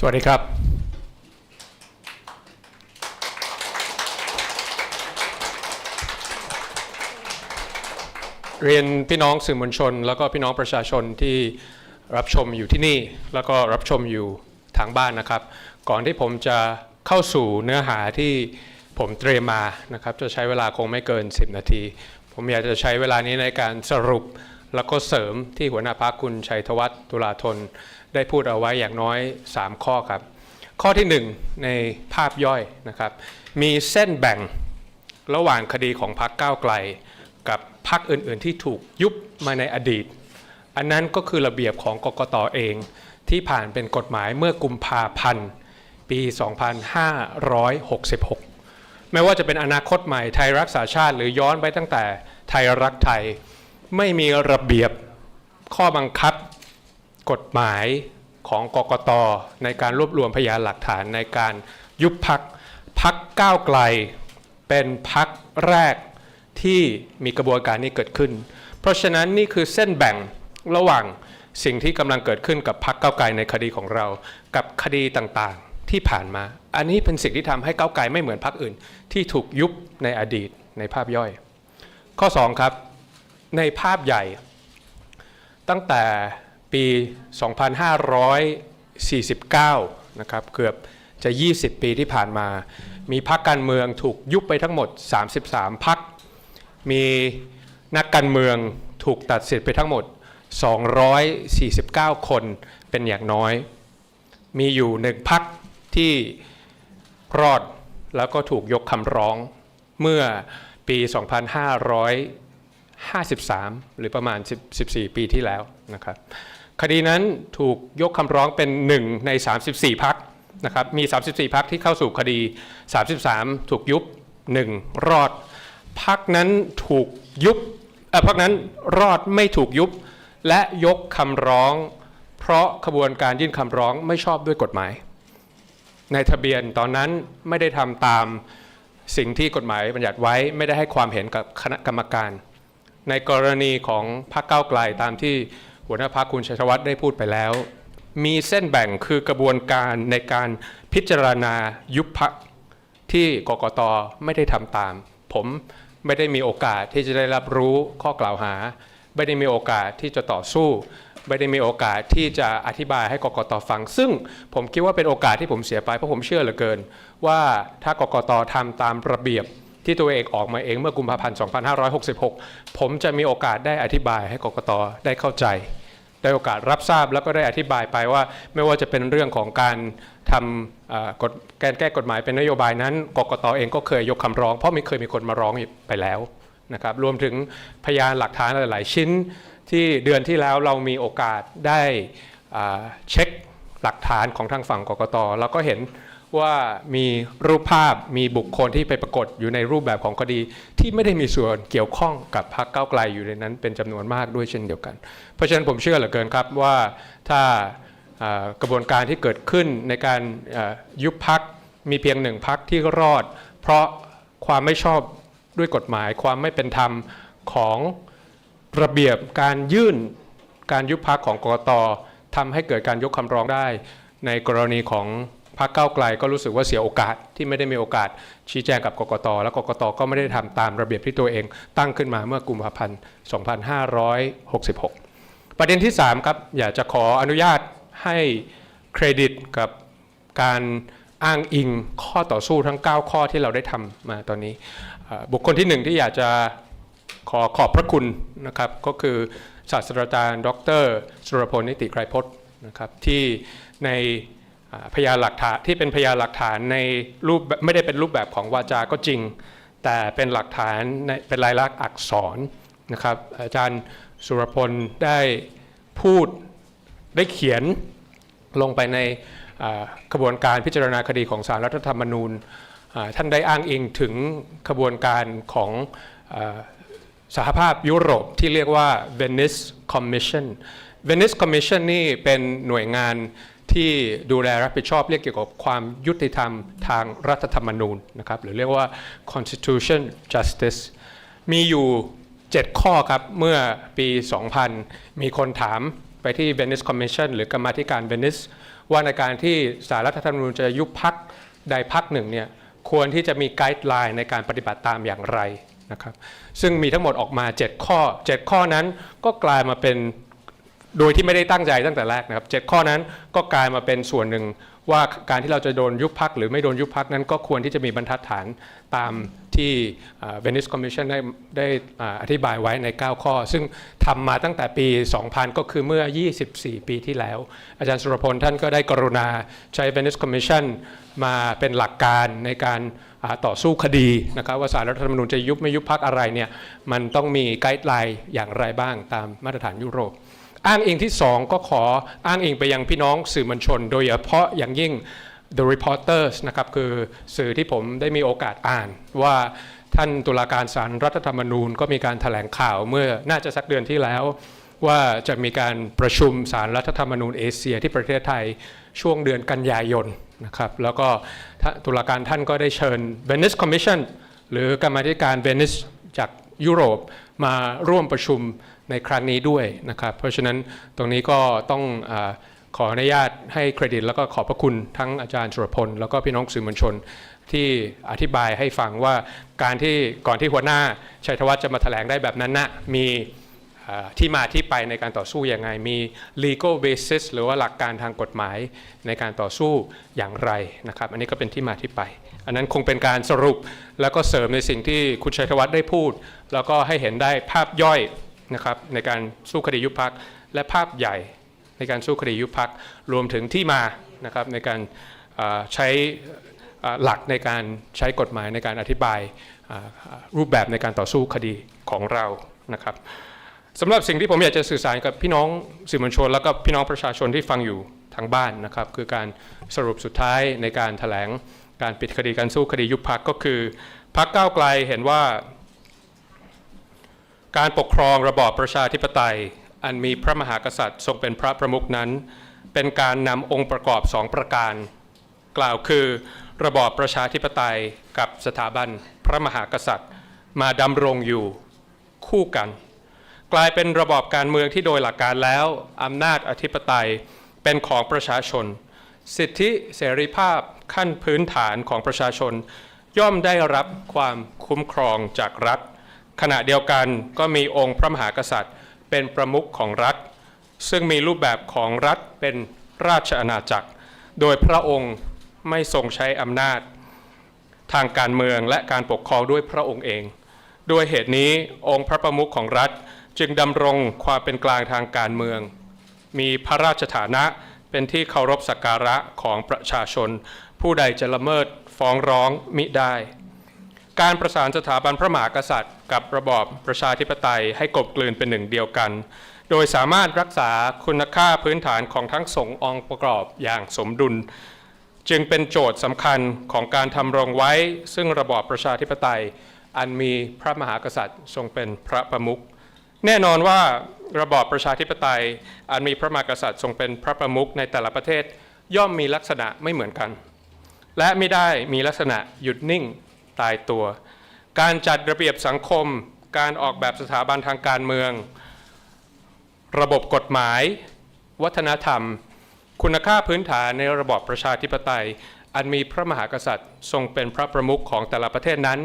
สวัสดีครับ เรียนพี่น้องสื่อมวลชน แล้วก็พี่น้องประชาชนที่รับชมอยู่ที่นี่ แล้วก็รับชมอยู่ทางบ้านนะครับ ก่อนที่ผมจะเข้าสู่เนื้อหาที่ผมเตรียมมานะครับ จะใช้เวลาคงไม่เกิน 10 นาที ผมอยากจะใช้เวลานี้ในการสรุปแล้วก็เสริมที่หัวหน้าพักคุณชัยธวัฒน์ตุลาธน ได้พูดเอาไว้อย่างน้อย 3 ข้อครับ ข้อทีหนึ่1 ในภาพย่อยนะครับ มีเส้นแบ่งระหว่างคดีของพรรคก้าวไกล กับพรรคอื่น ๆ ที่ถูกยุบมาในอดีต อันนั้นก็คือระเบียบของกกตเองที่ผ่านเป็นกฎหมายเมื่อกุมภาพันธ์ปี 2566 ไม่ว่าจะเป็นอนาคตใหม่ไทยรักษาชาติหรือย้อนไปตั้งแต่ไทยรักไทย ไม่มีระเบียบข้อบังคับ กฎหมายของกกตในการรวบรวมพยานหลักฐานในการยุบพักพักก้าวไกล เป็นพักแรกที่มีกระบวนการนี้เกิดขึ้น เพราะฉะนั้นนี่คือเส้นแบ่งระหว่างสิ่งที่กำลังเกิดขึ้นกับพักก้าวไกลในคดีของเรา กับคดีต่างๆที่ผ่านมา อันนี้เป็นสิ่งที่ทำให้ก้าวไกลไม่เหมือนพักอื่น ที่ถูกยุบในอดีตในภาพย่อย ข้อ 2 ครับ ในภาพใหญ่ ตั้งแต่ ปี 2549 นะครับเกือบจะ 20 ปีที่ผ่านมา มีพรรคการเมืองถูกยุบไปทั้งหมด 33พรรคมีนักการเมืองถูกตัดสิทธิ์ไปทั้งหมด 249 คนเป็นอย่างน้อย มีอยู่หนึ่งพรรคที่รอดแล้วก็ถูกยกคำร้องเมื่อปี 2553 หรือประมาณ 14 ปีที่แล้วนะครับ คดีนั้นถูกยกคำร้องเป็นหนึ่งใน 34 พักนะครับ มี 34 พักที่เข้าสู่คดี 33 ถูกยุบ 1 รอด พักนั้นถูกยุบเอ่อพักนั้นรอดไม่ถูกยุบ และยกคำร้อง เพราะขบวนการยื่นคำร้องไม่ชอบด้วยกฎหมาย ในทะเบียนตอนนั้นไม่ได้ทำตามสิ่งที่กฎหมายบัญญัติไว้ไม่ได้ให้ความเห็นกับคณะกรรมการ ในกรณีของพรรคก้าวไกลตามที่ หัวหน้าพรรคคุณชัยธวัฒน์ได้พูดไปแล้ว มีเส้นแบ่งคือกระบวนการในการพิจารณายุบพักที่กกตไม่ได้ทำตาม ผมไม่ได้มีโอกาสที่จะได้รับรู้ข้อกล่าวหา ไม่ได้มีโอกาสที่จะต่อสู้ ไม่ได้มีโอกาสที่จะอธิบายให้กกตฟัง ซึ่งผมคิดว่าเป็นโอกาสที่ผมเสียไปเพราะผมเชื่อเหลือเกิน ว่าถ้ากกตทำตามระเบียบที่ตัวเองออกมาเองเมื่อกุมภาพันธ์ 2566 ผมจะมีโอกาสได้อธิบายให้กกตได้เข้าใจ ได้โอกาสรับทราบแล้วก็ได้อธิบายไปว่า ไม่ว่าจะเป็นเรื่องของการทำกฎการแก้กฎหมายเป็นนโยบายนั้นกกตเองก็เคยยกคำร้อง เพราะมีเคยมีคนมาร้องไปแล้วนะครับรวมถึงพยานหลักฐานหลาย ๆ ชิ้นที่เดือนที่แล้วเรามีโอกาสได้เช็คหลักฐานของทางฝั่งกกตแล้วก็เห็น ว่ามีรูปภาพมีบุคคลที่ไปปรากฏอยู่ในรูปแบบของคดี ที่ไม่ได้มีส่วนเกี่ยวข้องกับพรรคก้าวไกลอยู่ในนั้นเป็นจำนวนมากด้วยเช่นเดียวกัน เพราะฉะนั้นผมเชื่อเหลือเกินครับว่าถ้ากระบวนการที่เกิดขึ้นในการยุบพักมีเพียงหนึ่งพักที่รอด เพราะความไม่ชอบด้วยกฎหมาย ความไม่เป็นธรรมของระเบียบการยื่นการยุบพักของกรกตทำให้เกิดการยกคำร้องได้ ในกรณีของ พรรคก้าวไกลก็รู้สึกว่าเสียโอกาสที่ไม่ได้มีโอกาสชี้แจงกับกกต และกกตก็ไม่ได้ทำตามระเบียบที่ตัวเอง ตั้งขึ้นมาเมื่อกุมภาพันธ์ 2566 ประเด็นที่ 3 ครับ อยากจะขออนุญาตให้เครดิตกับการอ้างอิงข้อต่อสู้ทั้ง 9 ข้อที่เราได้ทำมาตอนนี้ บุคคลที่หนึ่งที่อยากจะขอขอบพระคุณนะครับก็คือศาสตราจารย์ ดร สุรพลนิติไกรพจน์นะครับที่ใน พยานหลักฐานที่เป็นพยานหลักฐานในรูปไม่ได้เป็นรูปแบบของวาจาก็จริง แต่เป็นหลักฐานเป็นลายลักษณ์อักษรนะครับ อาจารย์สุรพลได้พูดได้เขียนลงไปในกระบวนการพิจารณาคดีของสารรัฐธรรมนูญท่านได้อ้างอิงถึงขบวนการของอสหภาพยุโรปที่เรียกว่า Venice Commission Venice Commission นี่เป็นหน่วยงาน ที่ดูแลรับผิดชอบเรียกเกี่ยวกับความยุติธรรมทางรัฐธรรมนูญนะครับหรือเรียกว่า Constitution Justice มีอยู่ 7 ข้อครับ เมื่อปี 2000 มีคนถามไปที่ Venice Commission หรือกรรมาธิการ Venice ว่าในการที่สารรัฐธรรมนูญจะยุบพักใดพักหนึ่งเนี่ยควรที่จะมีไกด์ไลน์ในการปฏิบัติตามอย่างไรนะครับซึ่งมีทั้งหมดออกมา 7 ข้อ 7 ข้อนั้นก็กลายมาเป็น โดยที่ไม่ได้ตั้งใจตั้งแต่แรกนะครับเจ็ดข้อนั้นก็กลายมาเป็นส่วนหนึ่งว่าการที่เราจะโดนยุบพักหรือไม่โดนยุบพักนั้นก็ควรที่จะมีบรรทัดฐานตามที่เวนิสคอมมิชชั่นได้ได้อธิบายไว้ใน 9 ข้อ ซึ่งทำมาตั้งแต่ปี 2000 ก็คือเมื่อ 24 ปีที่แล้ว อาจารย์สุรพลท่านก็ได้กรุณาใช้ Venice Commission มาเป็นหลักการในการต่อสู้คดีนะครับว่าสารรัฐธรรมนูญจะยุบไม่ยุบพักอะไรเนี่ยมันต้องมีไกด์ไลน์อย่างไรบ้างตามมาตรฐานยุโรป อ้างอิงที่ 2 ก็ขออ้างอิงไปยังพี่น้องสื่อมวลชน โดยเฉพาะอย่างยิ่ง The Reporters นะครับคือสื่อที่ผมได้มีโอกาสอ่านว่าท่านตุลาการศาลรรัฐธรรมนูญก็มีการถแถลงข่าวเมื่อน่าจะสักเดือนที่แล้ว ว่าจะมีการประชุมศาลรรัฐธรรมนูญเอเชียที่ประเทศไทยช่วงเดือนกันยายนนะครับแล้วก็ท่านตุลาการท่านก็ได้เชิญ Venice Commission หรือกรรมธิการเวนิสจาก ยุโรปมาร่วมประชุมในครั้งนี้ด้วยนะครับ เพราะฉะนั้นตรงนี้ก็ต้องอขออนุญาตให้เครดิต แล้วก็ขอบพระคุณทั้งอาจารย์สุรพล แล้วก็พี่น้องสื่อมวลชนที่อธิบายให้ฟังว่าการที่ก่อนที่หัวหน้าชัยธวัฒน์จะมาแถลงได้แบบนั้นนะมี ที่มาที่ไปในการต่อสู้ยังไง มี legal basis หรือว่าหลักการทางกฎหมายในการต่อสู้อย่างไรนะครับ อันนี้ก็เป็นที่มาที่ไป อันนั้นคงเป็นการสรุปแล้วก็เสริมในสิ่งที่คุณชัยธวัฒน์ได้พูด แล้วก็ให้เห็นได้ภาพย่อยนะครับในการสู้คดียุบพักและภาพใหญ่ในการสู้คดียุบพักรวมถึงที่มานะครับในการใช้หลักในการใช้กฎหมายในการอธิบายรูปแบบในการต่อสู้คดีของเรานะครับ สำหรับสิ่งที่ผมอยากจะสื่อสารกับพี่น้องสื่อมวลชน แล้วก็พี่น้องประชาชนที่ฟังอยู่ทางบ้านนะครับ คือการสรุปสุดท้ายในการถแถลงการปิดคดีการสู้คดียุบพักก็คือพักก้าวไกลเห็นว่า การปกครองระบอบประชาธิปไตย อันมีพระมหากษัตริย์ทรงเป็นพระประมุขนั้น เป็นการนำองค์ประกอบสองประการ กล่าวคือ ระบอบประชาธิปไตยกับสถาบันพระมหากษัตริย์ มาดำรงอยู่คู่กัน กลายเป็นระบอบการเมืองที่โดยหลักการแล้วอำนาจอธิปไตยเป็นของประชาชน สิทธิเสรีภาพขั้นพื้นฐานของประชาชน ย่อมได้รับความคุ้มครองจากรัฐ ขณะเดียวกันก็มีองค์พระมหากษัตริย์ เป็นประมุขของรัฐ ซึ่งมีรูปแบบของรัฐเป็นราชอาณาจักร โดยพระองค์ไม่ทรงใช้อำนาจ ทางการเมืองและการปกครองด้วยพระองค์เอง ด้วยเหตุนี้องค์พระประมุขของรัฐ จึงดำรงความเป็นกลางทางการเมือง มีพระราชฐานะเป็นที่เคารพสักการะของประชาชน ผู้ใดจะละเมิดฟ้องร้องมิได้ การประสานสถาบันพระมหากษัตริย์ กับระบอบประชาธิปไตยให้กลบกลืนเป็นหนึ่งเดียวกัน โดยสามารถรักษาคุณค่าพื้นฐานของทั้งสององค์ประกอบอย่างสมดุล จึงเป็นโจทย์สำคัญของการทำรงไว้ ซึ่งระบอบประชาธิปไตย อันมีพระมหากษัตริย์ทรงเป็นพระประมุข แน่นอนว่าระบอบประชาธิปไตยอันมีพระมหากษัตริย์ทรงเป็นพระประมุขในแต่ละประเทศย่อมมีลักษณะไม่เหมือนกัน และไม่ได้มีลักษณะหยุดนิ่งตายตัว การจัดระเบียบสังคม การออกแบบสถาบันทางการเมือง ระบบกฎหมาย วัฒนธรรม คุณค่าพื้นฐานในระบอบประชาธิปไตย อันมีพระมหากษัตริย์ทรงเป็นพระประมุขของแต่ละประเทศนั้น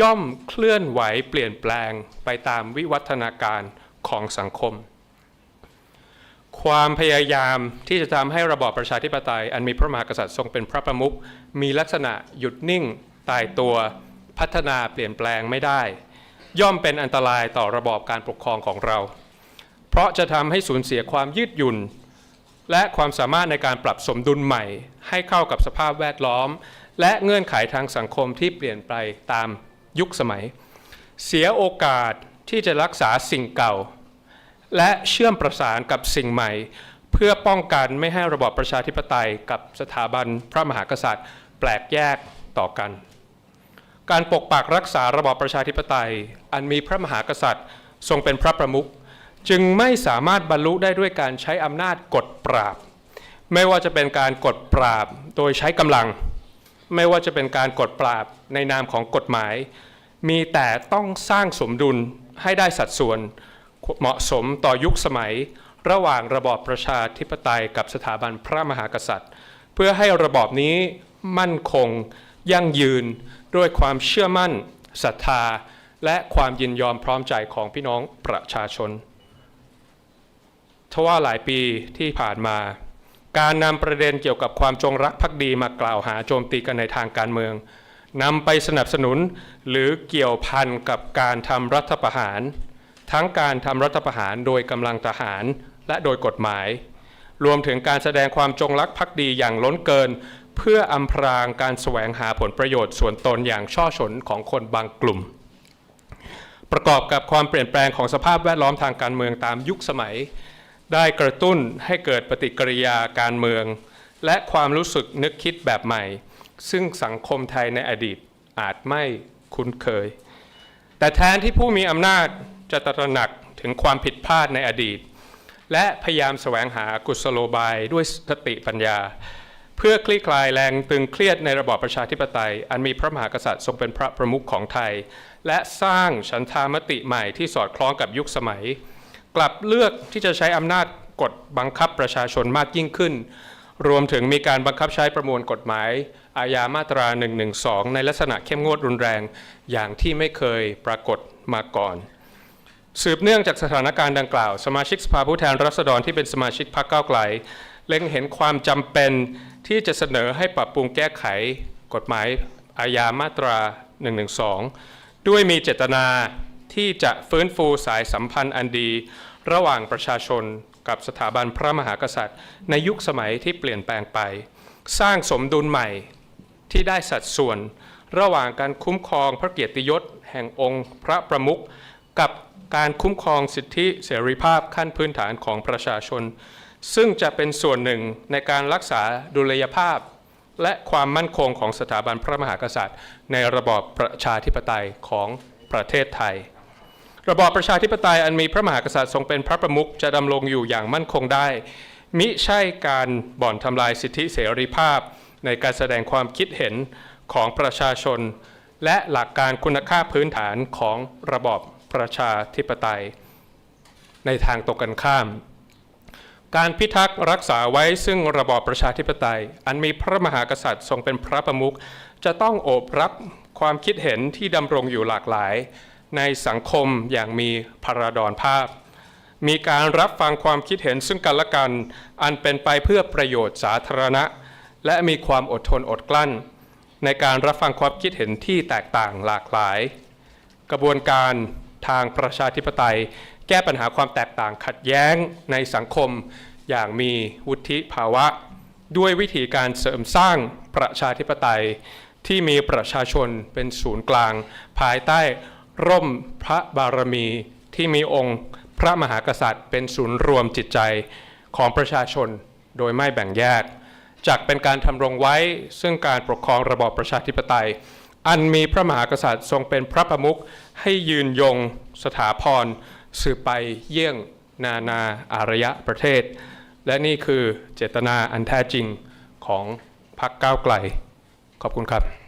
ย่อมเคลื่อนไหวเปลี่ยนแปลงไปตามวิวัฒนาการของสังคม ความพยายามที่จะทำให้ระบอบประชาธิปไตย อันมีพระมหากษัตริย์ทรงเป็นพระประมุขมีลักษณะหยุดนิ่ง ตายตัวพัฒนาเปลี่ยนแปลงไม่ได้ ย่อมเป็นอันตรายต่อระบอบการปกครองของเรา เพราะจะทำให้สูญเสียความยืดหยุ่น และความสามารถในการปรับสมดุลใหม่ ให้เข้ากับสภาพแวดล้อม และเงื่อนไขทางสังคมที่เปลี่ยนไปตาม ยุคสมัย เสียโอกาสที่จะรักษาสิ่งเก่า และเชื่อมประสานกับสิ่งใหม่ เพื่อป้องกันไม่ให้ระบอบประชาธิปไตยกับสถาบันพระมหากษัตริย์ แปลกแยกต่อกัน การปกปักรักษาระบอบประชาธิปไตย อันมีพระมหากษัตริย์ ทรงเป็นพระประมุขจึงไม่สามารถบรรลุได้ด้วยการใช้อำนาจกดปราบ ไม่ว่าจะเป็นการกดปราบโดยใช้กำลัง ไม่ว่าจะเป็นการกดปราบในนามของกฎหมาย มีแต่ต้องสร้างสมดุลให้ได้สัดส่วนเหมาะสมต่อยุคสมัย ระหว่างระบอบประชาธิปไตยกับสถาบันพระมหากษัตริย์ เพื่อให้ระบอบนี้มั่นคง ยั่งยืนด้วยความเชื่อมั่นศรัทธา และความยินยอมพร้อมใจของพี่น้องประชาชนทว่าหลายปีที่ผ่านมา การนำประเด็นเกี่ยวกับความจงรักภักดีมากล่าวหาโจมตีกันในทางการเมืองนำไปสนับสนุนหรือเกี่ยวพันกับการทำรัฐประหาร ทั้งการทำรัฐประหารโดยกำลังทหารและโดยกฎหมาย รวมถึงการแสดงความจงรักภักดีอย่างล้นเกิน เพื่ออำพรางการแสวงหาผลประโยชน์ส่วนตนอย่างช่อฉนของคนบางกลุ่ม ประกอบกับความเปลี่ยนแปลงของสภาพแวดล้อมทางการเมืองตามยุคสมัย ได้กระตุ้นให้เกิดปฏิกิริยาการเมือง และความรู้สึกนึกคิดแบบใหม่ ซึ่งสังคมไทยในอดีตอาจไม่คุ้นเคย แต่แทนที่ผู้มีอำนาจจะตระหนักถึงความผิดพลาดในอดีต และพยายามแสวงหากุศโลบายด้วยสติปัญญา เพื่อคลี่คลายแรงตึงเครียดในระบอบประชาธิปไตย อันมีพระมหากษัตริย์ทรงเป็นพระประมุขของไทย และสร้างฉันทามติใหม่ที่สอดคล้องกับยุคสมัย กลับเลือกที่จะใช้อำนาจกดบังคับประชาชนมากยิ่งขึ้น รวมถึงมีการบังคับใช้ประมวลกฎหมาย อาญามาตรา 112 ในลักษณะเข้มงวดรุนแรงอย่างที่ไม่เคยปรากฏมาก่อน สืบเนื่องจากสถานการณ์ดังกล่าว สมาชิกสภาผู้แทนราษฎรที่เป็นสมาชิกพรรคก้าวไกล เล็งเห็นความจำเป็นที่จะเสนอให้ปรับปรุงแก้ไขกฎหมายอาญามาตรา 112 ด้วยมีเจตนา ที่จะฟื้นฟูสายสัมพันธ์อันดี ระหว่างประชาชนกับสถาบันพระมหากษัตริย์ ในยุคสมัยที่เปลี่ยนแปลงไป สร้างสมดุลใหม่ที่ได้สัดส่วน ระหว่างการคุ้มครองพระเกียรติยศ แห่งองค์พระประมุขกับการคุ้มครองสิทธิเสรีภาพขั้นพื้นฐานของประชาชน ซึ่งจะเป็นส่วนหนึ่งในการรักษาดุลยภาพ และความมั่นคงของสถาบันพระมหากษัตริย์ ในระบอบประชาธิปไตยของประเทศไทย ระบอบประชาธิปไตยอันมีพระมหากษัตริย์ทรงเป็นพระประมุขจะดำรงอยู่อย่างมั่นคงได้ มิใช่การบ่อนทำลายสิทธิเสรีภาพ ในการแสดงความคิดเห็นของประชาชน และหลักการคุณค่าพื้นฐานของระบอบประชาธิปไตย ในทางตรงกันข้าม การพิทักษ์รักษาไว้ซึ่งระบอบประชาธิปไตย อันมีพระมหากษัตริย์ทรงเป็นพระประมุขจะต้องโอบรับความคิดเห็นที่ดำรงอยู่หลากหลาย ในสังคมอย่างมีพราดอนภาพ มีการรับฟังความคิดเห็นซึ่งกันและกัน อันเป็นไปเพื่อประโยชน์สาธารณะ และมีความอดทนอดกลั้น ในการรับฟังความคิดเห็นที่แตกต่างหลากหลาย กระบวนการทางประชาธิปไตย แก้ปัญหาความแตกต่างขัดแย้งในสังคมอย่างมีวุฒิภาวะ ด้วยวิธีการเสริมสร้างประชาธิปไตยที่มีประชาชนเป็นศูนย์กลาง ภายใต้ ร่มพระบารมีที่มีองค์พระมหากษัตริย์ เป็นศูนย์รวมจิตใจของประชาชนโดยไม่แบ่งแยก จากเป็นการทำรงไว้ซึ่งการปกครองระบอบประชาธิปไตย อันมีพระมหากษัตริย์ทรงเป็นพระประมุขให้ยืนยงสถาพรสืบไปเยี่ยงนานาอารยะประเทศ และนี่คือเจตนาอันแท้จริงของพรรคก้าวไกล ขอบคุณครับ